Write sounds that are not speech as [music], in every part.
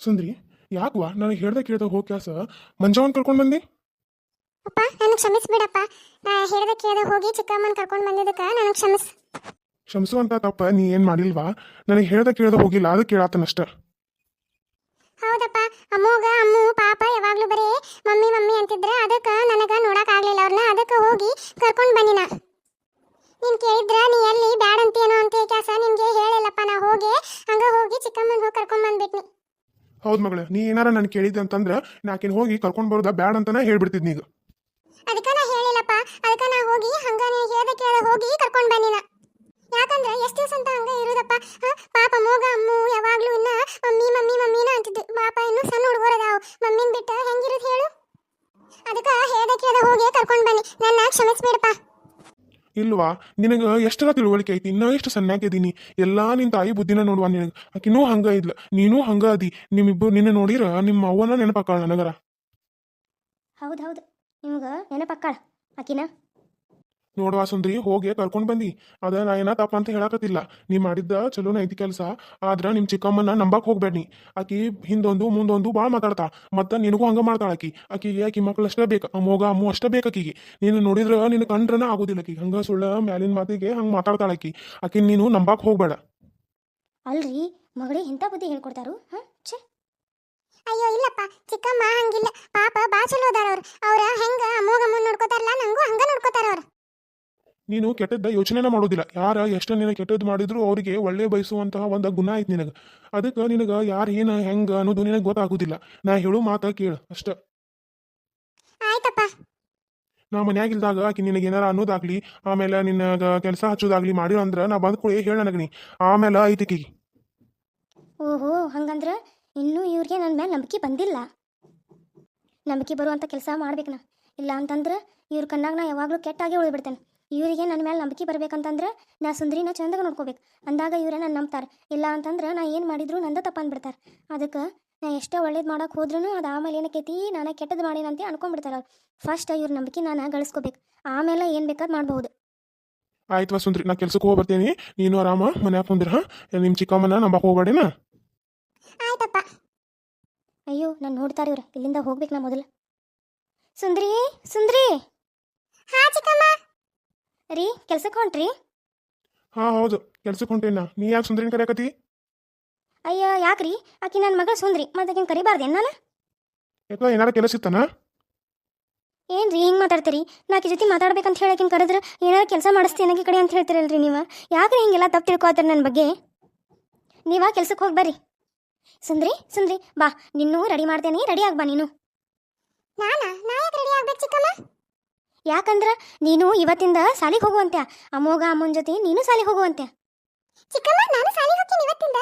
ಸುಂದ್ರಿ ಯಾಕವಾ ನನಗೆ ಹೇಳ್ದೆ ಕೇಳ್ದೆ ಹೋಗಿ ಕ್ಯಾಸ ಮಂಜವನ್ ಕರ್ಕೊಂಡು ಬಂದಿ? ಅಪ್ಪ ನನಗೆ ಕ್ಷಮಿಸ್ಬಿಡಪ್ಪ. ನಾ ಹೇಳ್ದೆ ಕೇಳ್ದೆ ಹೋಗಿ ಚಿಕ್ಕಮ್ಮನ ಕರ್ಕೊಂಡು ಬಂದಿದ್ದಕ್ಕೆ ನನಗೆ ಕ್ಷಮಿಸ್. ಅಂತ ತಪ್ಪ ನೀ ಏನ್ ಮಾಡಿಲ್ವಾ? ನನಗೆ ಹೇಳ್ದೆ ಕೇಳ್ದೆ ಹೋಗಿಲ್ಲ ಅದಕ್ಕೆ ಕೇಳಾತನಷ್ಟ ಹೌದಪ್ಪ ಅಮ್ಮೋಗ ಅಮ್ಮು ಪಾಪ ಯಾವಾಗ್ಲೂ ಬರೀ ಮಮ್ಮಿ ಮಮ್ಮಿ ಅಂತಿದ್ರೆ ಅದಕ್ಕೆ ನನಗೆ ನೋಡಕ್ ಆಗ್ಲಿಲ್ಲ ಅವ್ರನ್ನ ಅದಕ್ಕೆ ಹೋಗಿ ಕರ್ಕೊಂಡು ಬಂದಿನ ನೀನ್ ಕೇಳಿದ್ರ ನೀ ಎಲ್ಲಿ ಬ್ಯಾಡ ಅಂತೇನೋ ಅಂತ ಕೆಲಸ ನಿನ್ಗೆ ಹೇಳಿಲ್ಲಪ್ಪ ನಾ ಹೋಗಿ ಹಂಗ ಹೋಗಿ ಚಿಕ್ಕಮ್ಮನ ಹೋಗಿ ಕರ್ಕೊಂಡ್ ಬಂದ್ಬಿಟ್ನಿ ಹೌದ್ ಮಗಳ, ನೀ ಏನಾರ ನನ್ ಕೇಳಿದ್ದೆ ಅಂತಂದ್ರ ನಾಕಿನ್ ಹೋಗಿ ಕರ್ಕೊಂಡ್ ಬರೋದ ಬ್ಯಾಡ ಅಂತಾನೆ ಹೇಳ್ಬಿಡ್ತಿದ್ನಿ ಈಗ ಅದಕ್ಕೆ ನಾ ಹೇಳಿಲ್ಲಪ್ಪ, ಅದಕ್ಕ ನಾ ಹೋಗಿ ಹಂಗ ನೀ ಕೇಳ್ದೆ ಹೋಗಿ ಕರ್ಕೊಂಡ್ ಬನ್ನಿನ ಯಾಕಂದ್ರೆ ಎಷ್ಟು ದಿವಸ ಅಂತ ಹಂಗ ಇರುದಪ್ಪ? ಪಾಪ ಮೋಗ, ಅಮ್ಮು ಯಾವಾಗ್ಲೂ ಇನ್ನ ಮಮ್ಮಿ ಮಮ್ಮಿ, ಮಮ್ಮಿನ ಅಂತಿದ್ದು ಪಾಪ ಇನ್ನು ಸಣ್ಣ ಹುಡುಗರು ಅದಾವು ಮಮ್ಮಿನ ಬಿಟ್ಟು ಹೆಂಗಿರೋದು ಹೇಳು? ಅದಕ್ಕೆ ಹೇಳ್ದ ಕೇಳ್ದ ಹೋಗಿ ಕರ್ಕೊಂಡ್ ಬನ್ನಿ. ನನ್ನ ಕ್ಷಮಿಸ್ಬಿಡಪ್ಪ. ಇಲ್ವಾ? ನಿನಗ ಎಷ್ಟರ ತಿಳುವಳಿಕೆ ಐತಿ? ಇನ್ನೂ ಎಷ್ಟು ಸಣ್ಣಾಗಿದ್ದೀನಿ ಎಲ್ಲಾ ನಿನ್ ತಾಯಿ ಬುದ್ಧಿನ ನೋಡುವ ನಿನಗೆ. ಆಕಿನೂ ಹಂಗ ಇದ್ಲ. ನೀನೂ ಹಂಗ ಅದಿ. ನಿಮ್ಮಿಬ್ಬರು ನಿನ್ನ ನೋಡಿರ ನಿಮ್ಮ ಅವ್ವನ ನೆನಪಾಕಾಳ ನನಗರ? ಹೌದು ಹೌದು. ನಿಮ್ಗೆ ನೆನಪಾಕಾಳ ಆಕಿನ? ನೋಡುವ ಸುಂದ್ರಿ, ಹೋಗಿ ಕರ್ಕೊಂಡು ಬಂದಿ. ಅದ ನಾ ಏನ ತಪ್ಪ ಅಂತ ಹೇಳಕತ್ತಿಲ್ಲ. ನೀ ಮಾಡಿದ್ದ ಚಲೋನ ಐತಿ ಕೆಲಸ. ಆದ್ರ ನಿಮ್ ಚಿಕ್ಕಮ್ಮನ ನಂಬಕ್ ಹೋಗ್ಬೇಡಿ ಆಕಿ ಹಿಂದೊಂದು, ಮುಂದೊಂದು ಬಾಳ್ ಮಾತಾಡ್ತಾ. ಮತ್ತ ನಿನಗೂ ಹಂಗ ಮಾಡ್ತಾಳ ಆಕಿ. ಆಕಿಗೆ ಆಕಿ ಮಕ್ಳು ಅಷ್ಟೇ ಬೇಕು. ಮೋಗ, ಅಮ್ಮು ಅಷ್ಟೇ ಬೇಕ ಆಕಿಗೆ. ನೀನು ನೋಡಿದ್ರ ನಿನ್ ಕಂಡ್ರನ ಆಗುದಿಲ್ಲ ಆಕಿ. ಹಂಗ ಸುಳ್ಳ ಮ್ಯಾಲಿನ ಮಾತಿಗೆ ಹಂಗ ಮಾತಾಡ್ತಾಳ ಆಕಿ. ಆಕಿ ನೀನು ನಂಬಕ್ ಹೋಗ್ಬೇಡ. ಅಲ್ರಿ ಮಗಳಿಗೆ ಇಂಥ ಬುದ್ಧಿ ಹೇಳ್ಕೊಡ್ತಾರು? ಅಯ್ಯೋ, ಇಲ್ಲಪ್ಪ. ಚಿಕ್ಕಮ್ಮ ಹಂಗಿಲ್ಲ. ಪಾಪ ಬಾ ಚಲೋ ಅದಾರ ಅವ್ರು ಅವ್ರ ಹೆಂಗ ಅಮ್ಮೋಗ ಅಮ್ಮ ನೋಡ್ಕೋತಾರಲ್ಲ, ನಂಗೂ ಹಂಗ ನೋಡ್ಕೋತಾರ ಅವ್ರು ನೀನು ಕೆಟ್ಟದ್ದ ಯೋಚನೆನ ಮಾಡೋದಿಲ್ಲ. ಯಾರ ಎಷ್ಟು ನಿನಗೆ ಕೆಟ್ಟದ್ದು ಮಾಡಿದ್ರು ಅವರಿಗೆ ಒಳ್ಳೆ ಬಯಸುವಂತಹ ಒಂದು ಗುಣ ಐತಿ ನಿನಗೆ. ಅದಕ್ಕೆ ನಿನಗೆ ಯಾರು ಏನು ಹೆಂಗೆ ಅನ್ನೋದು ನಿನಗೆ ಗೊತ್ತಾಗೋದಿಲ್ಲ. ನಾ ಹೇಳು ಮಾತ ಕೇಳು ಅಷ್ಟ. ನಾ ಮನ್ಯಾಗಿಲ್ದಾಗ ಆಕಿ ನಿನಗೆ ಏನಾರ ಅನ್ನೋದಾಗ್ಲಿ ಆಮೇಲೆ ನಿನಗ ಕೆಲಸ ಹಚ್ಚೋದಾಗ್ಲಿ ಮಾಡಿರೋ ಅಂದ್ರ ನಾ ಬಂದ್ ಕೂಡ ಹೇಳ ನನಗೆ ನೀ ಆಮೇಲೆ ಐತಿಕಿಗೆ ಓಹೋ ಹಂಗಂದ್ರೆ ಇನ್ನೂ ಇವ್ರಿಗೆ ನನ್ನ ಮೇಲೆ ನಂಬಿಕೆ ಬಂದಿಲ್ಲ. ನಂಬಿಕೆ ಬರುವಂಥ ಕೆಲಸ ಮಾಡ್ಬೇಕು ನಾ. ಇಲ್ಲ ಅಂತಂದ್ರೆ ಇವ್ರ ಕಣ್ಣಾಗ ನಾ ಯಾವಾಗಲೂ ಕೆಟ್ಟಾಗೆ ಉಳಿದ್ಬಿಡ್ತೇನೆ. ಇವರಿಗೆ ನನ್ನ ಮೇಲೆ ನಂಬಿಕೆ ಬರ್ಬೇಕಂತಂದ್ರೆ ನಾ ಸುಂದ್ರಿನ ಚಂದಾಗ ನೋಡ್ಕೋಬೇಕು. ಅಂದಾಗ ಇವರೇ ನನ್ನ ನಂಬ್ತಾರೆ. ಇಲ್ಲ ಅಂತಂದ್ರೆ ನಾ ಏನು ಮಾಡಿದ್ರು ನಂದ ತಪ್ಪ ಅಂದ್ಬಿಡ್ತಾರೆ ಅದಕ್ಕೆ ನಾ ಎಷ್ಟೇ ಒಳ್ಳೇದು ಮಾಡೋಕೆ ಹೋದ್ರೂ ಅದು ಆಮೇಲೆ ಏನಕ್ಕೈತಿ ನಾನು ಕೆಟ್ಟದ್ದು ಮಾಡೀನಂತ ಅನ್ಕೊಂಡ್ಬಿಡ್ತಾರೆ ಅವ್ರು. ಫಸ್ಟ್ ಇವ್ರ ನಂಬಿಕೆ ನಾನು ಗಳಿಸ್ಕೋಬೇಕು. ಆಮೇಲೆ ಏನು ಬೇಕಾದ್ ಮಾಡ್ಬೋದು ಆಯ್ತು ಸುಂದ್ರಿ ನಾ ಕೆಲ್ಸಕ್ಕೆ ಹೋಗಿ ಬರ್ತೀನಿ. ನೀನು ಆರಾಮ ಮನ್ಯಾಗ ಕುಂದ್ರ ನಿಮ್ಮ ಚಿಕ್ಕಮ್ಮನ ನಂಬಕ್ ಹೋಗ್ಬೇಡಿನ? ಆಯ್ತಪ್ಪ. ಅಯ್ಯೋ ನಾನು ನೋಡ್ತಾರೆ ಇವ್ರು. ಇಲ್ಲಿಂದ ಹೋಗ್ಬೇಕು ನಾ ಮೊದಲು. ಸುಂದ್ರಿ ಸುಂದ್ರಿ. ಹಾ ಚಿಕ್ಕಮ್ಮ. ರೀ ಕೆಲ್ಸಕ್ಕೆ ಹೊಂಟ್ರಿ? ಹಾ ಹೌದು. ಕೆಲ್ಸಕ್ಕೆ ಹೊಂಟೇನ ನೀ. ಯಾಕೆ ಸುಂದ್ರಿನ ಕರೆಯಕತಿ ಅಯ್ಯ ಯಾಕ್ರಿ ಆಕಿ ನನ್ನ ಮಗಳು ಸುಂದ್ರಿ ಮತ್ತೆ ಆಕಿನ ಕರಿಬಾರ್ದೇನು ನಾನು? ಯಾಕ ಏನಾರ ಕೆಲಸ ಇತ್ತನ ರೀ ಹಿಂಗೆ ಮಾತಾಡ್ತೀರಿ? ನಾಕಿ ಜೊತೆ ಮಾತಾಡ್ಬೇಕಂತ ಹೇಳಕಿನ ಕರೆದ್ರೆ ಏನಾರು ಕೆಲಸ ಮಾಡಿಸ್ತೀನಿ ಈ ಕಡೆ ಅಂತ ಹೇಳ್ತೀರಲ್ರಿ ನೀವು. ಯಾಕ್ರಿ ಹಿಂಗೆಲ್ಲ ತಪ್ಪು ತಿಳ್ಕೊತೀರಿ ನನ್ನ ಬಗ್ಗೆ? ನೀವಾ ಕೆಲ್ಸಕ್ಕೆ ಹೋಗಿ ಬರ್ರಿ. ಸುಂದ್ರಿ ಸುಂದ್ರಿ ಬಾ. ನಿನ್ನೂ ರೆಡಿ ಮಾಡ್ತೇನೆ ರೆಡಿ ಆಗ್ಬಾ ನೀನು. ನಾನಾ? ನಾ ಯಾಕೆ ರೆಡಿ ಆಗ್ಬೇಕು ಚಿಕ್ಕಮ್ಮ? ಯಾಕಂದ್ರೆ ನೀನು ಇವತ್ತಿಂದ ಸಾಲಿಗೆ ಹೋಗುವಂತೆ ಅಮ್ಮೋಗ ಅಮ್ಮನ ಜೊತೆ ನೀನು ಸಾಲಿಗೆ ಹೋಗುವಂತೆ ಚಿಕ್ಕಮ್ಮ ನಾನು ಸಾಲಿಗೆ ಹೋಗ್ತೀನಿ ಇವತ್ತಿಂದ.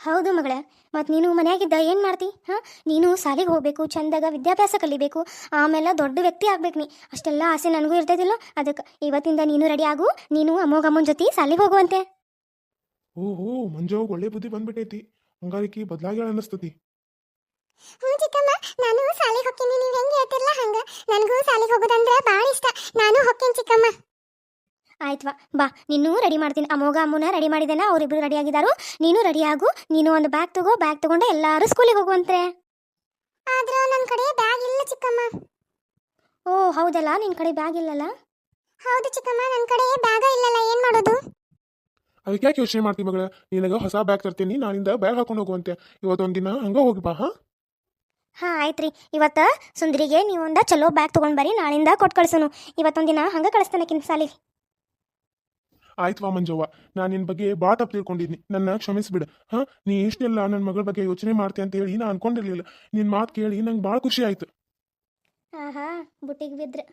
ಹೌದು ಮಗಳ ಮತ್ತು ನೀನು ಮನೆಯಾಗಿದ್ದ ಏನು ಮಾಡ್ತಿ? ಹಾಂ? ನೀನು ಸಾಲಿಗೆ ಹೋಗಬೇಕು ಚಂದಾಗ ವಿದ್ಯಾಭ್ಯಾಸ ಕಲಿಬೇಕು ಆಮೇಲೆ ದೊಡ್ಡ ವ್ಯಕ್ತಿ ಆಗ್ಬೇಕು ನೀ. ಅಷ್ಟೆಲ್ಲ ಆಸೆ ನನಗೂ ಇರ್ತೈತಿಲ್ಲ ಅದಕ್ಕೆ ಇವತ್ತಿಂದ ನೀನು ರೆಡಿ ಆಗು ನೀನು ಅಮ್ಮೋಗಮ್ಮನ ಜೊತೆ ಸಾಲಿಗೆ ಹೋಗುವಂತೆ ಓಹೋ ಮಂಜು ಒಳ್ಳೆ ಬುದ್ಧಿ ಬಂದ್ಬಿಟ್ಟೈತಿ. ಹಂಗಾರಿಕಿ ಬದಲಾಗ್ಯಾಳ ಅನ್ನಿಸ್ತತಿ. ನಾನು ಸಾಲಿಗೆ ಹೋಗ್ತೀನಿ. ನೀವು ಹೆಂಗೆ ಹೇಳ್ತಿರಲ್ಲ ಹಂಗ? ನನಗೂ ಸಾಲಿಗೆ ಹೋಗೋದಂದ್ರೆ ಭಾಳ ಇಷ್ಟ. ನಾನು ಹೋಗ್ತೀನಿ ಚಿಕ್ಕಮ್ಮ. ಆಯ್ತವಾ ಬಾ. ನೀನು ರೆಡಿ ಮಾಡ್ತೀನಿ. ಅಮೋಗ ಅಮ್ಮನ ರೆಡಿ ಮಾಡಿದ್ದೇನೆ. ಅವರಿಬ್ಬರು ರೆಡಿ ಆಗಿದ್ದಾರು ನೀನು ರೆಡಿ ಆಗು. ನೀನು ಒಂದು ಬ್ಯಾಗ್ ತಗೋ ಬ್ಯಾಗ್ ತಗೊಂಡು ಎಲ್ಲರೂ ಸ್ಕೂಲಿಗೆ ಹೋಗುವಂತೆ ಆದ್ರೆ ನನ್ನ ಕಡೆ ಬ್ಯಾಗ್ ಇಲ್ಲ ಚಿಕ್ಕಮ್ಮ. ಓ ಹೌದಲ್ಲ? ನಿನ್ನ ಕಡೆ ಬ್ಯಾಗ್ ಇಲ್ಲಲ್ಲ? ಹೌದು ಚಿಕ್ಕಮ್ಮ ನನ್ನ ಕಡೆ ಬ್ಯಾಗ ಇಲ್ಲಲ್ಲ. ಏನು ಮಾಡೋದು? ಅದಕ್ಕೆ ಯಾಕೆ ಯೋಚನೆ ಮಾಡ್ತೀನಿ ಮಗಳ? ನಿನಗೆ ಹೊಸ ಬ್ಯಾಗ್ ತರ್ತೀನಿ. ನಾನಿಂದ ಬ್ಯಾಗ್ ಹಾಕೊಂಡು ಹೋಗುವಂತೆ. ಇವತ್ತೊಂದಿನ ದಿನ ಹಂಗೆ ಹೋಗಿ ಬಾ ಹಾ? ಹಾಂ ಆಯ್ತು ರೀ ಇವತ್ತು ಸುಂದರಿಗೆ ನೀವೊಂದು ಚಲೋ ಬ್ಯಾಗ್ ತೊಗೊಂಡು ಬರ್ರಿ ನಾಳಿಂದ ಕೊಟ್ಟು ಕಳಿಸೋನು. ಇವತ್ತೊಂದು ದಿನ ಹಂಗೆ ಕಳಿಸ್ತಾನೆ ಕಿನ್ ಆಯ್ತು ವಾ ಮಂಜವ್ವ. ನಾನು ನಿನ್ನ ಬಗ್ಗೆ ಭಾಳ ತಪ್ಪು ತಿಳ್ಕೊಂಡಿದ್ನಿ. ನನ್ನ ಕ್ಷಮಿಸ್ಬಿಡ. ಹಾಂ ನೀ ಇಷ್ಟೆಲ್ಲ ನನ್ನ ಮಗಳ ಬಗ್ಗೆ ಯೋಚನೆ ಮಾಡ್ತೀಯ ಅಂತ ಹೇಳಿ ನಾನು ಅನ್ಕೊಂಡಿರ್ಲಿಲ್ಲ. ನಿನ್ನ ಮಾತು ಕೇಳಿ ನಂಗೆ ಭಾಳ ಖುಷಿ ಆಯ್ತು. ಆಹಾ ಬುಟ್ಟಿಗೆ ಬಿದ್ರೆ.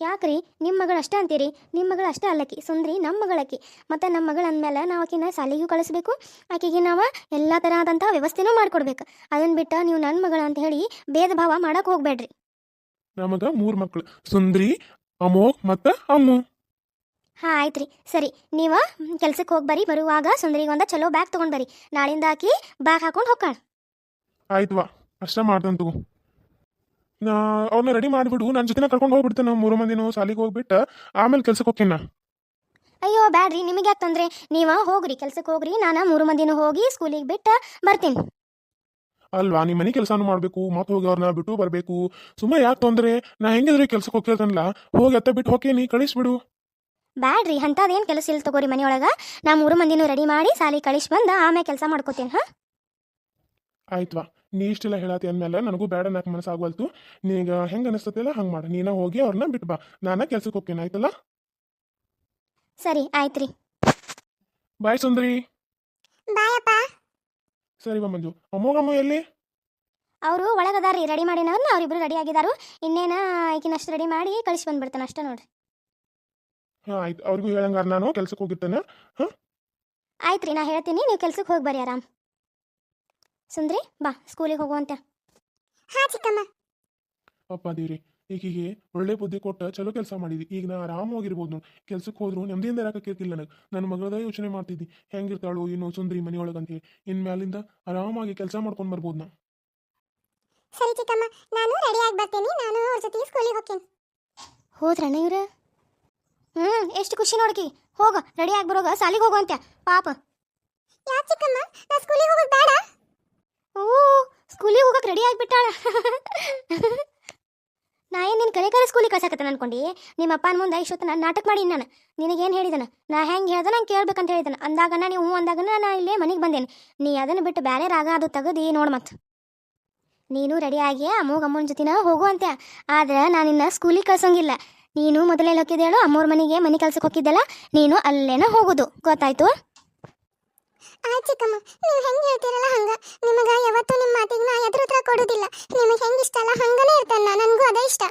ಯಾಕ್ರಿ? ನಿಮ್ಮ ಮಗಳು ಅಷ್ಟೇ ಅಂತೀರಿ? ನಿಮ್ಮ ಮಗಳು ಅಷ್ಟೇ ಅಲ್ಲಕಿ. ಸುಂದ್ರಿ ನಮ್ಮ ಮಗಳಕಿ ಮತ್ತು ನಮ್ಮ ಮಗಳು ಅಂದಮೇಲೆ ನಾವು ಆಕಿನ ಸಾಲಿಗೂ ಕಳಿಸ್ಬೇಕು. ಆಕೆಗೆ ನಾವು ಎಲ್ಲ ತರಹದಂಥ ವ್ಯವಸ್ಥೆನೂ ಮಾಡಿಕೊಡ್ಬೇಕು. ಅದನ್ನು ಬಿಟ್ಟು ನೀವು ನನ್ನ ಮಗಳು ಅಂತ ಹೇಳಿ ಭೇದ ಭಾವ ಮಾಡಕ್ಕೆ ಹೋಗ್ಬೇಡ್ರಿ ನಮಗ ಮೂರು ಮಕ್ಕಳು ಸುಂದ್ರಿ ಅಮೋಘ್ ಮತ್ತು ಅಮ್ಮು. ಹಾಂ ಆಯ್ತು ರೀ ಸರಿ. ನೀವು ಕೆಲ್ಸಕ್ಕೆ ಹೋಗಿ ಬರ್ರಿ. ಬರುವಾಗ ಸುಂದರಿಗೆ ಒಂದು ಚಲೋ ಬ್ಯಾಗ್ ತೊಗೊಂಡು ಬರ್ರಿ. ನಾಳಿಂದ ಆಕಿ ಬ್ಯಾಗ್ ಹಾಕೊಂಡು ಹೋಗ್ಕಾಳ. ಆಯ್ತವಾ ಅಷ್ಟ ಮಾಡ್ತಂತ ತಗೋ. ನಾ ಅವ್ರನ್ನ ರೆಡಿ ಮಾಡಿಬಿಡು. ನನ್ನ ಜೊತೆನ ಕರ್ಕೊಂಡು ಹೋಗ್ಬಿಡ್ತೇನೆ ಮೂರು ಮಂದಿನೂ ಸಾಲಿಗೆ ಹೋಗ್ಬಿಟ್ಟು ಆಮೇಲೆ ಕೆಲ್ಸಕ್ಕೆ ಹೋಗ್ತೀನಿ ನಾ. ಅಯ್ಯೋ ಬ್ಯಾಡ್ರಿ. ನಿಮಗೆ ಯಾಕೆ ನೀವ ನೀವು ಹೋಗ್ರಿ. ಕೆಲ್ಸಕ್ಕೆ ಹೋಗ್ರಿ. ನಾನು ಮೂರು ಮಂದಿನ ಹೋಗಿ ಸ್ಕೂಲಿಗೆ ಬಿಟ್ಟು ಬರ್ತೀನಿ. ಅಲ್ವಾ? ನಿಮ್ಮ ಮನೆ ಕೆಲಸನೂ ಮಾಡಬೇಕು. ಮತ್ತೆ ಹೋಗಿ ಅವ್ರನ್ನ ಬಿಟ್ಟು ಬರಬೇಕು. ಸುಮ್ಮ ಯಾಕೆ ತೊಂದ್ರೆ? ನಾ ಹೆಂಗಿದ್ರೆ ಕೆಲ್ಸಕ್ಕೆ ಹೋಗ್ತಿರ್ತಾನಲ್ಲ? ಹೋಗಿ ಅತ್ತ ಬಿಟ್ಟು ಹೋಗಿ ನೀ ಕಳಿಸ್ಬಿಡು. ಬ್ಯಾಡ್ರಿ. ಅಂಥದ್ದೇನು ಕೆಲಸ ಇಲ್ಲ ತಗೋರಿ ಮನೆಯೊಳಗೆ. ನಾ ಮೂರು ಮಂದಿನೂ ರೆಡಿ ಮಾಡಿ ಸಾಲಿ ಕಳಿಸಿ ಬಂದು ಆಮೇಲೆ ಕೆಲಸ ಮಾಡ್ಕೋತೀನಿ ಹಾಂ? ಆಯ್ತವಾ. ನೀ ಇಷ್ಟೆಲ್ಲ ಹೇಳತ್ತೆ ಅಂದಮೇಲೆ ನನಗೂ ಬೇಡ ನಾಲ್ಕು ಮನಸ್ಸಾಗವಲ್ತು ನೀಗ ಹೆಂಗೆ ಅನಿಸ್ತತಿಲ್ಲ ಹಂಗೆ ಮಾಡ. ನೀನ ಹೋಗಿ ಅವ್ರನ್ನ ಬಿಟ್ಟು ಬಾ ನಾನ ಕೆಲ್ಸಕ್ಕೆ ಹೋಗ್ತೇನೆ. ಆಯ್ತಲ್ಲ? ಸರಿ ಆಯ್ತು ರೀ ಬಾಯ್ ಸುಂದ್ರಿ. ಬಾಯಪ್ಪ. ಸರಿ ಬಾ ಮಂಜು. ಅಮ್ಮೋಗಮ್ಮ ಎಲ್ಲಿ? ಅವರು ಒಳಗದಾರ್ರಿ ರೆಡಿ ಮಾಡಿನವ್ರನ್ನ ಅವ್ರಿಬ್ರು ರೆಡಿ ಆಗಿದಾರು. ಇನ್ನೇನ ಈಕಿನಷ್ಟು ರೆಡಿ ಮಾಡಿ ಕಳಿಸಿ ಬಂದ್ಬಿಡ್ತಾನೆ ಅಷ್ಟೇ ನೋಡ್ರಿ. ಹಾಂ ಆಯ್ತು. ಅವ್ರಿಗೂ ಹೇಳಂಗಾರ ನಾನು ಕೆಲ್ಸಕ್ಕೆ ಹೋಗಿರ್ತೇನೆ. ಆಯ್ತು ರೀ ನಾ ಹೇಳ್ತೀನಿ. ನೀವು ಕೆಲ್ಸಕ್ಕೆ ಹೋಗಿ ಬರ್ರಿ ಆರಾಮ್. ಸುಂದ್ರಿ ಬಾ ಸ್ಕೂಲಿಗೆ ಹೋಗುವಂತೆ. ಹಾ ಚಿಕ್ಕಮ್ಮ. ಅಪ್ಪ ದೇವ್ರಿ ಈಗಿಗೆ ಒಳ್ಳೆ ಬುದ್ಧಿ ಕೊಟ್ಟ ಚಲೋ ಕೆಲಸ ಮಾಡಿದ್ವಿ ಈಗ ನಾ ಆರಾಮಾಗಿರ್ಬೋದು ನೋಡಿ. ಕೆಲ್ಸಕ್ಕೆ ಹೋದ್ರು ನೆಮ್ಮದಿಯಿಂದ ಇರಕ್ಕಿರ್ತಿಲ್ಲ ನನಗೆ ನನ್ನ ಮಗಳದ ಯೋಚನೆ ಮಾಡ್ತಿದ್ದಿ. ಹೆಂಗಿರ್ತಾಳು ಇನ್ನು ಸುಂದ್ರಿ ಮನೆಯೊಳಗೆ ಅಂತ ಹೇಳಿ. ಇನ್ ಮ್ಯಾಲಿಂದ ಆರಾಮಾಗಿ ಕೆಲಸ ಮಾಡ್ಕೊಂಡು ಬರ್ಬೋದು ನಾ. ಸರಿ ಚಿಕ್ಕಮ್ಮ. ನಾನು ರೆಡಿ ಆಗಿ ಬರ್ತೇನೆ. ನಾನು ಅವ್ರ ಜೊತೆ ಸ್ಕೂಲಿಗೆ ಹೋಗ್ತೀನಿ. ಹೋದ್ರಣ್ಣ ಇವ್ರ? ಹ್ಞೂ ಎಷ್ಟು ಖುಷಿ ನೋಡ್ಕಿ. ಹೋಗ ರೆಡಿ ಆಗಿ ಬರೋಗ ಸಾಲಿಗೆ ಹೋಗುವಂತೆ. ಪಾಪ. ಯಾಕೆ ಚಿಕ್ಕಮ್ಮ? ನಾ ಸ್ಕೂಲಿಗೆ ಹೋಗೋದು ಬೇಡ. ಓ, ಸ್ಕೂಲಿಗೆ ಹೋಗಕ್ಕೆ ರೆಡಿ ಆಗಿಬಿಟ್ಟಾಳ. [laughs] ನಾ ಏನು ನಿನ್ನ ಕರೆ ಕರೆ ಸ್ಕೂಲಿಗೆ ಕಳ್ಸಕತ್ತೇನೆ ಅನ್ಕೊಂಡು? ನಿಮ್ಮ ಅಪ್ಪನ ಮುಂದೆ ಇಷ್ಟೊತ್ತು ನಾನು ನಾಟಕ ಮಾಡೀನಿ ನಾನು. ನಿನಗೇನು ಹೇಳಿದನ? ನಾ ಹೆಂಗೆ ಹೇಳ್ದೆ ನಂಗೆ ಕೇಳ್ಬೇಕಂತ ಹೇಳಿದನ. ಅಂದಾಗನ ನೀವು ಹ್ಞೂ ಅಂದಾಗ ನಾ ಇಲ್ಲೇ ಮನೆಗೆ ಬಂದೇನೆ. ನೀ ಅದನ್ನು ಬಿಟ್ಟು ಬೇರೆ ರಾಗ ಅದು ತೆಗೆದು ನೋಡು ಮತ್ತು ನೀನು ರೆಡಿ ಆಗಿ ಅಮ್ಮಗ ಅಮ್ಮನ ಜೊತಿನ ಹೋಗುವಂತೆ ಆದ್ರೆ ನಾನು ನಿನ್ನ ಸ್ಕೂಲಿಗೆ ಕಳ್ಸೋಂಗಿಲ್ಲ. ನೀನು ಮೊದಲೇ ಹೋಗಿದ್ದೇಳು ಅಮ್ಮೋರ ಮನೆಗೆ ಮನೆ ಕೆಲ್ಸಕ್ಕೆ ಹೋಗಿದ್ದಲ್ಲ, ನೀನು ಅಲ್ಲೇನ ಹೋಗೋದು. ಗೊತ್ತಾಯ್ತು? ಆ ಚಿಕ್ಕಮ್ಮ, ನೀವು ಹೆಂಗೆ ಹೇಳ್ತೀರಲ್ಲ ಹಂಗ? ನಿಮಗೆ ಯಾವತ್ತೂ ನಿಮ್ಮ ಮಾತಿಗೆ ನಾ ಎದುರು ಉತ್ತರ ಕೊಡೋದಿಲ್ಲ. ನಿಮಗೆ ಹೆಂಗೆ ಇಷ್ಟ ಅಲ್ಲ ಹಂಗನೇ ಇರ್ತಾನೆ ನನಗೂ ಅದೇ ಇಷ್ಟ.